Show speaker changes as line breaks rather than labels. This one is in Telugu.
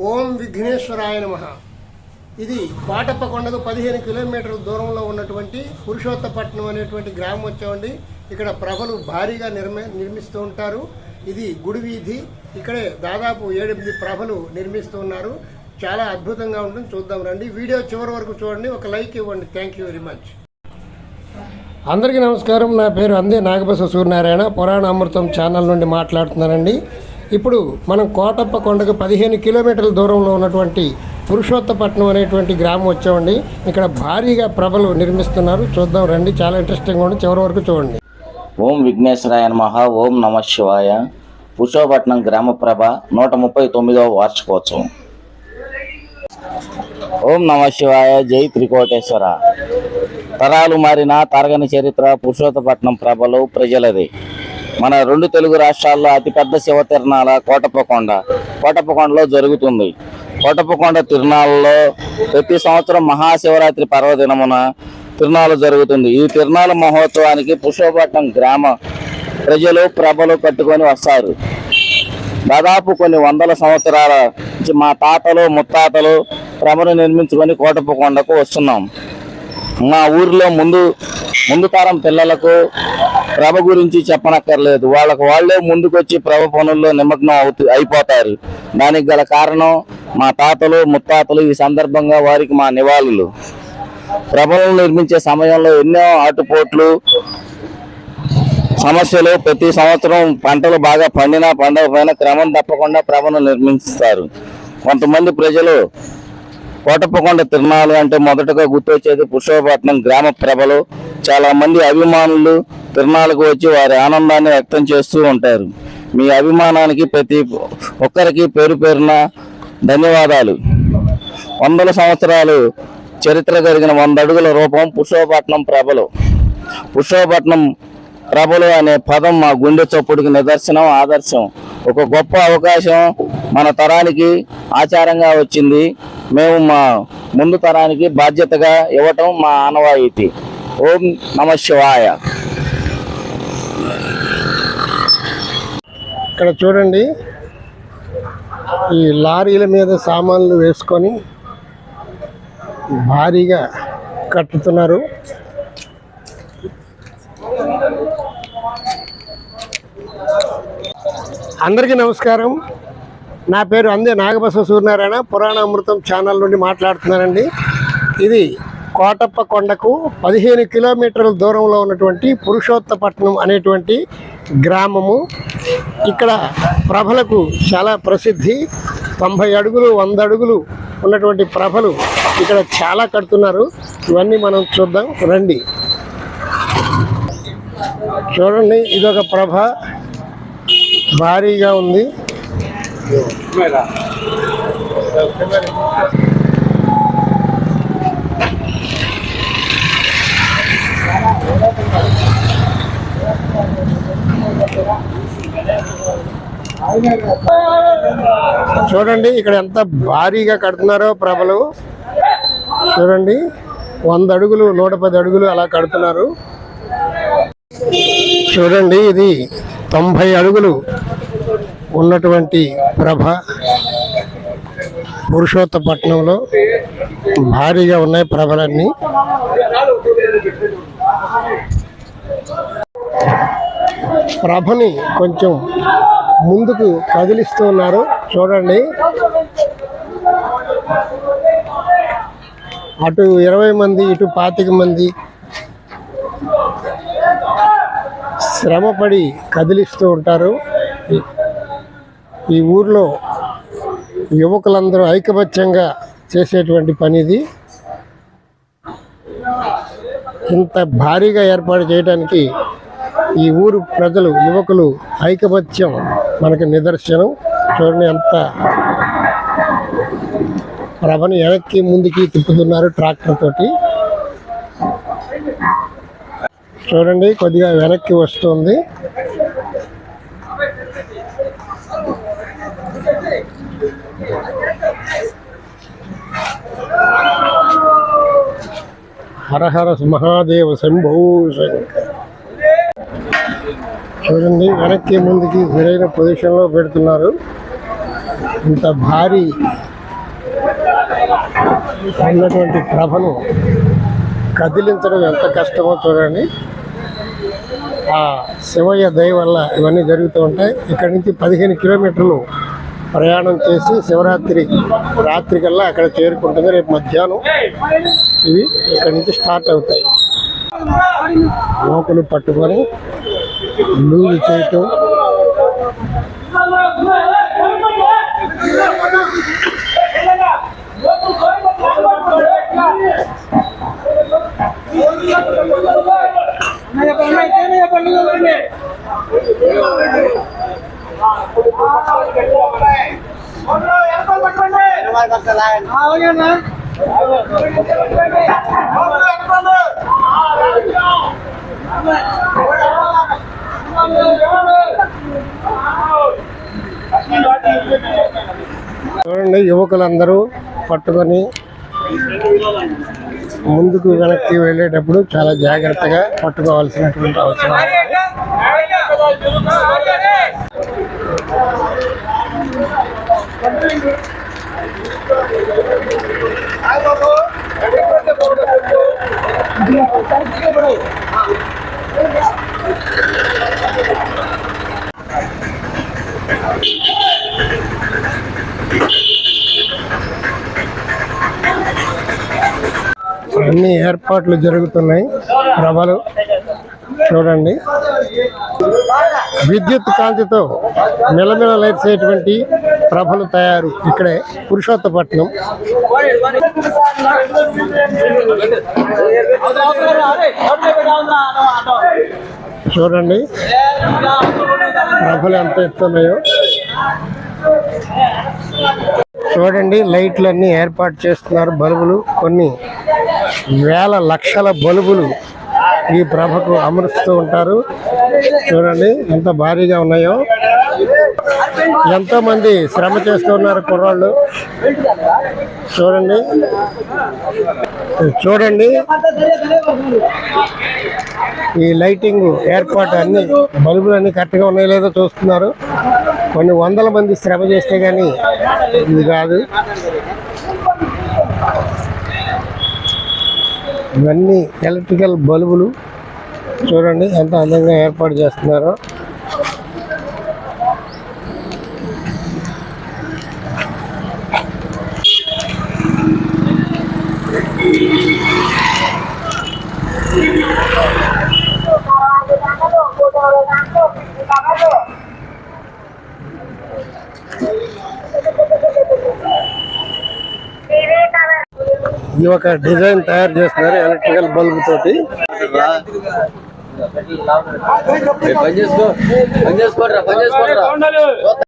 ఓం విఘ్నేశ్వరాయ నమ. ఇది పాటప్పకొండకు పదిహేను కిలోమీటర్ల దూరంలో ఉన్నటువంటి పురుషోత్తపట్నం అనేటువంటి గ్రామం వచ్చామండి ఇక్కడ ప్రభలు భారీగా నిర్మి నిర్మిస్తూ ఉంటారు. ఇది గుడి వీధి. ఇక్కడే దాదాపు ఏడెనిమిది ప్రభలు నిర్మిస్తూ ఉన్నారు. చాలా అద్భుతంగా ఉంటుంది. చూద్దాం రండి. వీడియో చివరి వరకు చూడండి. ఒక లైక్ ఇవ్వండి. థ్యాంక్ యూ వెరీ మచ్ అందరికీ నమస్కారం. నా పేరు అందే నాగబస సూర్యనారాయణ. పురాణ అమృతం ఛానల్ నుండి మాట్లాడుతున్నానండి. ఇప్పుడు మనం కోటప్ప కొండకు పదిహేను కిలోమీటర్ల దూరంలో ఉన్నటువంటి పురుషోత్తపట్నం అనేటువంటి గ్రామం వచ్చామండి. ఇక్కడ భారీగా ప్రభలు నిర్మిస్తున్నారు. చూద్దాం రండి. చాలా ఇంట్రెస్టింగ్ ఉంది. చివరి వరకు చూడండి.
ఓం విఘ్నేశ్వరాయ నమః. ఓం నమ శివాయ. పురుషోపట్నం గ్రామ ప్రభ నూట ముప్పై తొమ్మిదవ వార్షికోత్సవం. ఓం నమ శివాయ. జై త్రికోటేశ్వర. తరాలు మారిన తరగని చరిత్ర పురుషోత్తపట్నం ప్రభలు ప్రజలది. మన రెండు తెలుగు రాష్ట్రాల్లో అతిపెద్ద శివ తిరణాల కోటప్పకొండ. కోటప్పకొండలో జరుగుతుంది. కోటప్పకొండ తిరునాళ్ళలో ప్రతి సంవత్సరం మహాశివరాత్రి పర్వదినమున తిరునాళ్ళు జరుగుతుంది. ఈ తిరునాళ్ళ మహోత్సవానికి పుష్పపట్నం గ్రామ ప్రజలు ప్రభలు కట్టుకొని వస్తారు. దాదాపు కొన్ని వందల సంవత్సరాల నుంచి మా తాతలు ముత్తాతలు ప్రభను నిర్మించుకొని కోటప్పకొండకు వస్తున్నాం. మా ఊరిలో ముందు ముందు తరం పిల్లలకు ప్రభ గురించి చెప్పనక్కర్లేదు. వాళ్ళకు వాళ్ళే ముందుకొచ్చి ప్రభ పనుల్లో నిమగ్నం అవుతూ అయిపోతారు. దానికి గల కారణం మా తాతలు ముత్తాతలు ఈ సందర్భంగా వారికి మా నివాళులు. ప్రభలను నిర్మించే సమయంలో ఎన్నో ఆటుపోట్లు సమస్యలు ప్రతి సంవత్సరం పంటలు బాగా పండినా పండకపోయినా క్రమం తప్పకుండా ప్రభను నిర్మిస్తారు. కొంతమంది ప్రజలు కోటప్పకొండ తిరునాళ్ళు అంటే మొదటగా గుర్తొచ్చేది పురుషోపట్నం గ్రామ ప్రభలు. చాలా మంది అభిమానులు తిరునాళ్ళకు వచ్చి వారి ఆనందాన్ని వ్యక్తం చేస్తూ ఉంటారు. మీ అభిమానానికి ప్రతి ఒక్కరికి పేరు పేరున ధన్యవాదాలు. వందల సంవత్సరాలు చరిత్ర కలిగిన వంద అడుగుల రూపం పురుషోపట్నం ప్రభలు. పురుషోపట్నం ప్రభలు అనే పదం మా గుండె చప్పుడుకి నిదర్శనం ఆదర్శం. ఒక గొప్ప అవకాశం మన తరానికి ఆచారంగా వచ్చింది. మేము మా ముందు తరానికి బాధ్యతగా ఇవ్వటం మా ఆనవాయితీ. ఓం నమ శివాయ.
ఇక్కడ చూడండి ఈ లారీల మీద సామాన్లు వేసుకొని భారీగా కట్టుతున్నారు. అందరికీ నమస్కారం. నా పేరు అందే నాగబస సూర్యనారాయణ. పురాణ అమృతం ఛానల్ నుండి మాట్లాడుతున్నానండి. ఇది కోటప్ప కొండకు పదిహేను కిలోమీటర్ల దూరంలో ఉన్నటువంటి పురుషోత్తపట్నం అనేటువంటి గ్రామము. ఇక్కడ ప్రభలకు చాలా ప్రసిద్ధి. తొంభై అడుగులు వంద అడుగులు ఉన్నటువంటి ప్రభలు ఇక్కడ చాలా కడుతున్నారు. ఇవన్నీ మనం చూద్దాం. రండి. చూడండి ఇదొక ప్రభ. భారీగా ఉంది. చూడండి ఇక్కడ ఎంత భారీగా కడుతున్నారో ప్రభలు. చూడండి వంద అడుగులు నూట పది అడుగులు అలా కడుతున్నారు. చూడండి ఇది తొంభై అడుగులు. ఉన్నటువంటి ప్రభ పురుషోత్తపట్నంలో భారీగా ఉన్నాయి ప్రభలన్నీ. ప్రభని కొంచెం ముందుకు కదిలిస్తూ ఉన్నారు. చూడండి. అటు ఇరవై మంది ఇటు పాతిక మంది శ్రమపడి కదిలిస్తూ ఉంటారు. ఈ ఊర్లో యువకులందరూ ఐకమత్యంగా చేసేటువంటి పని ఇది ఇంత భారీగా ఏర్పాటు చేయడానికి ఈ ఊరు ప్రజలు యువకులు ఐకమత్యం మనకి నిదర్శనం. చూడండి ఎంత ప్రభని వెనక్కి ముందుకి తిప్పుతున్నారు ట్రాక్టర్ తోటి. చూడండి కొద్దిగా వెనక్కి వస్తుంది. హర హర మహాదేవ శంభో శంకర. చూడండి వెనక్కి ముందుకి సరైన పొజిషన్లో పెడుతున్నారు. ఇంత భారీ ఉన్నటువంటి ప్రభను కదిలించడం ఎంత కష్టమో చూడండి. ఆ శివయ్య దయ వల్ల ఇవన్నీ జరుగుతూ ఉంటాయి. ఇక్కడి నుంచి పదిహేను కిలోమీటర్లు ప్రయాణం చేసి శివరాత్రి రాత్రి కల్లా అక్కడ చేరుకుంటుంది రేపు మధ్యాహ్నం ఇవి ఇక్కడి నుంచి స్టార్ట్ అవుతాయి మోకులు పట్టుకొని లూజు చేయటం చూడండి యువకులందరూ పట్టుకొని ముందుకు వెనక్కి వెళ్ళేటప్పుడు చాలా జాగ్రత్తగా పట్టుకోవాల్సినటువంటి అవసరం ఉంది. అన్ని ఏర్పాట్లు జరుగుతున్నాయి. ప్రభలు చూడండి. విద్యుత్ కాంతితో మిలమిలలేసేటువంటి ప్రభలు తయారు ఇక్కడే పురుషోత్తపట్నం. చూడండి. ప్రభలు ఎంత ఎత్తున్నాయో. చూడండి లైట్లన్నీ ఏర్పాటు చేస్తున్నారు బల్బులు. కొన్ని వేల లక్షల బల్బులు ఈ ప్రభకు అమరుస్తూ ఉంటారు. చూడండి ఎంత భారీగా ఉన్నాయో. ఎంతో మంది శ్రమ చేస్తున్నారు కుర్రాళ్ళు. చూడండి చూడండి. ఈ లైటింగ్ ఏర్పాటు అన్ని బల్బులు అన్ని కరెక్ట్గా ఉన్నాయో లేదో చూస్తున్నారు. కొన్ని వందల మంది శ్రమ చేస్తే కానీ ఇది కాదు. ఇవన్నీ ఎలక్ట్రికల్ బల్బులు చూడండి ఎంత అందంగా ఏర్పాటు చేస్తున్నారో. ఇది ఒక డిజైన్ తయారు చేస్తున్నారు ఎలక్ట్రికల్ బల్బ్ తోటి.
పని చేసుకో పని చేసుకోరా పని చేసుకోరా